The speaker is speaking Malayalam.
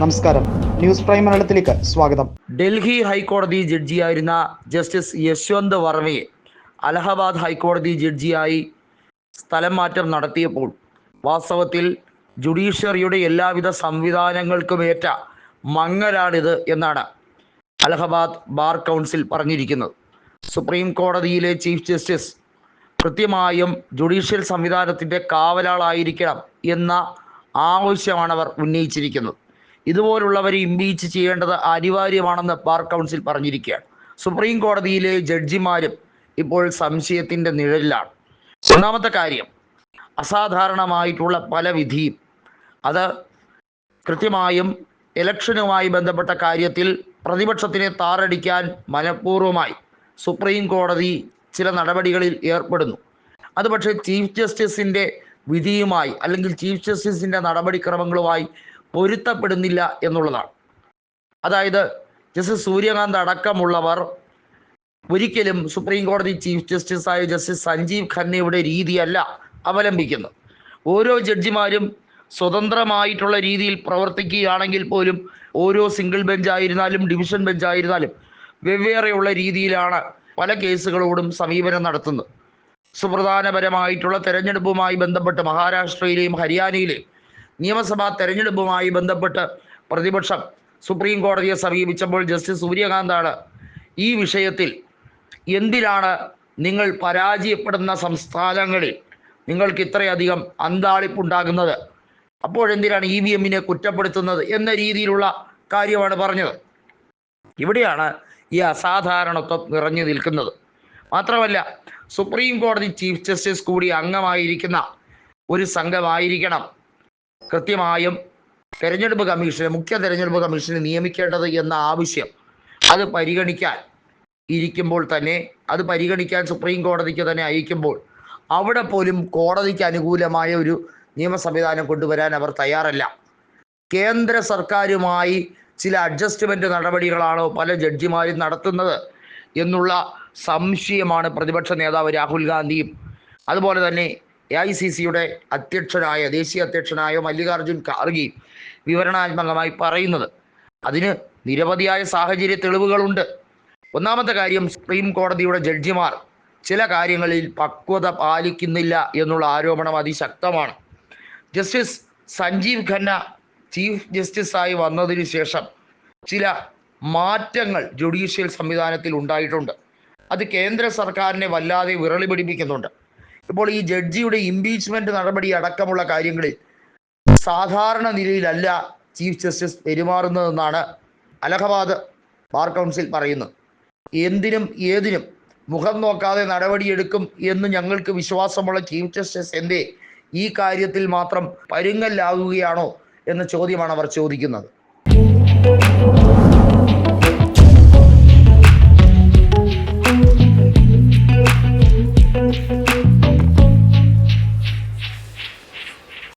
നമസ്കാരം. ന്യൂസ് പ്രൈം മലയാളത്തിലേക്ക് സ്വാഗതം. ഡൽഹി ഹൈക്കോടതി ജഡ്ജിയായിരുന്ന ജസ്റ്റിസ് യശ്വന്ത് വർമ്മയെ അലഹബാദ് ഹൈക്കോടതി ജഡ്ജിയായി സ്ഥലം മാറ്റം നടത്തിയപ്പോൾ വാസ്തവത്തിൽ ജുഡീഷ്യറിയുടെ എല്ലാവിധ സംവിധാനങ്ങൾക്കും ഏറ്റ മങ്ങലാണിത് എന്നാണ് അലഹബാദ് ബാർ കൗൺസിൽ പറഞ്ഞിരിക്കുന്നത്. സുപ്രീം കോടതിയിലെ ചീഫ് ജസ്റ്റിസ് കൃത്യമായും ജുഡീഷ്യൽ സംവിധാനത്തിന്റെ കാവലാളായിരിക്കണം എന്ന ആവശ്യമാണ് അവർ ഉന്നയിച്ചിരിക്കുന്നത്. ഇതുപോലുള്ളവരെ ഇംപീച്ച് ചെയ്യേണ്ടത് അനിവാര്യമാണെന്ന് ബാർ കൗൺസിൽ പറഞ്ഞിരിക്കുകയാണ്. സുപ്രീം കോടതിയിലെ ജഡ്ജിമാരും ഇപ്പോൾ സംശയത്തിന്റെ നിഴലിലാണ്. ഒന്നാമത്തെ കാര്യം അസാധാരണമായിട്ടുള്ള പല വിധിയും അത് കൃത്യമായും ഇലക്ഷനുമായി ബന്ധപ്പെട്ട കാര്യത്തിൽ പ്രതിപക്ഷത്തിനെ താറടിക്കാൻ മനഃപൂർവമായി സുപ്രീം കോടതി ചില നടപടികളിൽ ഏർപ്പെടുന്നു. അത് പക്ഷേ ചീഫ് ജസ്റ്റിസിന്റെ വിധിയുമായി അല്ലെങ്കിൽ ചീഫ് ജസ്റ്റിസിന്റെ നടപടിക്രമങ്ങളുമായി പൊരുത്തപ്പെടുന്നില്ല എന്നുള്ളതാണ്. അതായത് ജസ്റ്റിസ് സൂര്യകാന്ത് അടക്കമുള്ളവർ ഒരിക്കലും സുപ്രീം കോടതി ചീഫ് ജസ്റ്റിസായ ജസ്റ്റിസ് സഞ്ജീവ് ഖന്നയുടെ രീതിയല്ല അവലംബിക്കുന്നത്. ഓരോ ജഡ്ജിമാരും സ്വതന്ത്രമായിട്ടുള്ള രീതിയിൽ പ്രവർത്തിക്കുകയാണെങ്കിൽ പോലും ഓരോ സിംഗിൾ ബെഞ്ചായിരുന്നാലും ഡിവിഷൻ ബെഞ്ചായിരുന്നാലും വെവ്വേറെയുള്ള രീതിയിലാണ് പല കേസുകളോടും സമീപനം നടത്തുന്നത്. സുപ്രധാനപരമായിട്ടുള്ള തെരഞ്ഞെടുപ്പുമായി ബന്ധപ്പെട്ട് മഹാരാഷ്ട്രയിലെയും ഹരിയാനയിലെയും നിയമസഭാ തെരഞ്ഞെടുപ്പുമായി ബന്ധപ്പെട്ട് പ്രതിപക്ഷം സുപ്രീം കോടതിയെ സമീപിച്ചപ്പോൾ ജസ്റ്റിസ് സൂര്യകാന്താണ് ഈ വിഷയത്തിൽ എന്തിനാണ് നിങ്ങൾ പരാജയപ്പെടുന്ന സംസ്ഥാനങ്ങളിൽ നിങ്ങൾക്ക് ഇത്രയധികം അന്താളിപ്പുണ്ടാകുന്നത്? അപ്പോഴെന്തിനാണ് ഇ വി എമ്മിനെ കുറ്റപ്പെടുത്തുന്നത് എന്ന രീതിയിലുള്ള കാര്യമാണ് പറഞ്ഞത്. ഇവിടെയാണ് ഈ അസാധാരണത്വം നിറഞ്ഞു നിൽക്കുന്നത്. മാത്രമല്ല സുപ്രീം കോടതി ചീഫ് ജസ്റ്റിസ് കൂടി അംഗമായിരിക്കുന്ന ഒരു സംഘമായിരിക്കണം കൃത്യമായും തെരഞ്ഞെടുപ്പ് കമ്മീഷനെ മുഖ്യ തെരഞ്ഞെടുപ്പ് കമ്മീഷനെ നിയമിക്കേണ്ടത് എന്ന ആവശ്യം അത് പരിഗണിക്കാൻ ഇരിക്കുമ്പോൾ തന്നെ അത് പരിഗണിക്കാൻ സുപ്രീം കോടതിക്ക് തന്നെ അയക്കുമ്പോൾ അവിടെ പോലും കോടതിക്ക് അനുകൂലമായ ഒരു നിയമ സംവിധാനം കൊണ്ടുവരാൻ അവർ തയ്യാറല്ല. കേന്ദ്ര സർക്കാരുമായി ചില അഡ്ജസ്റ്റ്മെന്റ് നടപടികളാണോ പല ജഡ്ജിമാരും നടത്തുന്നത് എന്നുള്ള സംശയമാണ് പ്രതിപക്ഷ നേതാവ് രാഹുൽ ഗാന്ധിയും. അതുപോലെ തന്നെ എ ഐ സി സിയുടെ അധ്യക്ഷനായ ദേശീയ അധ്യക്ഷനായ മല്ലികാർജുൻ ഖാർഗി വിവരണാത്മകമായി പറയുന്നത്. അതിന് നിരവധിയായ സാഹചര്യ തെളിവുകളുണ്ട്. ഒന്നാമത്തെ കാര്യം സുപ്രീം കോടതിയുടെ ജഡ്ജിമാർ ചില കാര്യങ്ങളിൽ പക്വത പാലിക്കുന്നില്ല എന്നുള്ള ആരോപണം അതിശക്തമാണ്. ജസ്റ്റിസ് സഞ്ജീവ് ഖന്ന ചീഫ് ജസ്റ്റിസായി വന്നതിന് ശേഷം ചില മാറ്റങ്ങൾ ജുഡീഷ്യൽ സംവിധാനത്തിൽ ഉണ്ടായിട്ടുണ്ട്. അത് കേന്ദ്ര സർക്കാരിനെ വല്ലാതെ വിരളി പിടിപ്പിക്കുന്നുണ്ട്. ഇപ്പോൾ ഈ ജഡ്ജിയുടെ ഇംപീച്ച്മെന്റ് നടപടി അടക്കമുള്ള കാര്യങ്ങളിൽ സാധാരണ നിലയിലല്ല ചീഫ് ജസ്റ്റിസ് പെരുമാറുന്നതെന്നാണ് അലഹബാദ് ബാർ കൗൺസിൽ പറയുന്നത്. എന്തിനും ഏതിനും മുഖം നോക്കാതെ നടപടിയെടുക്കും എന്ന് ഞങ്ങൾക്ക് വിശ്വാസമുള്ള ചീഫ് ജസ്റ്റിസ് എന്തേ ഈ കാര്യത്തിൽ മാത്രം പരുങ്ങല്ലാകുകയാണോ എന്ന ചോദ്യമാണ് അവർ ചോദിക്കുന്നത്.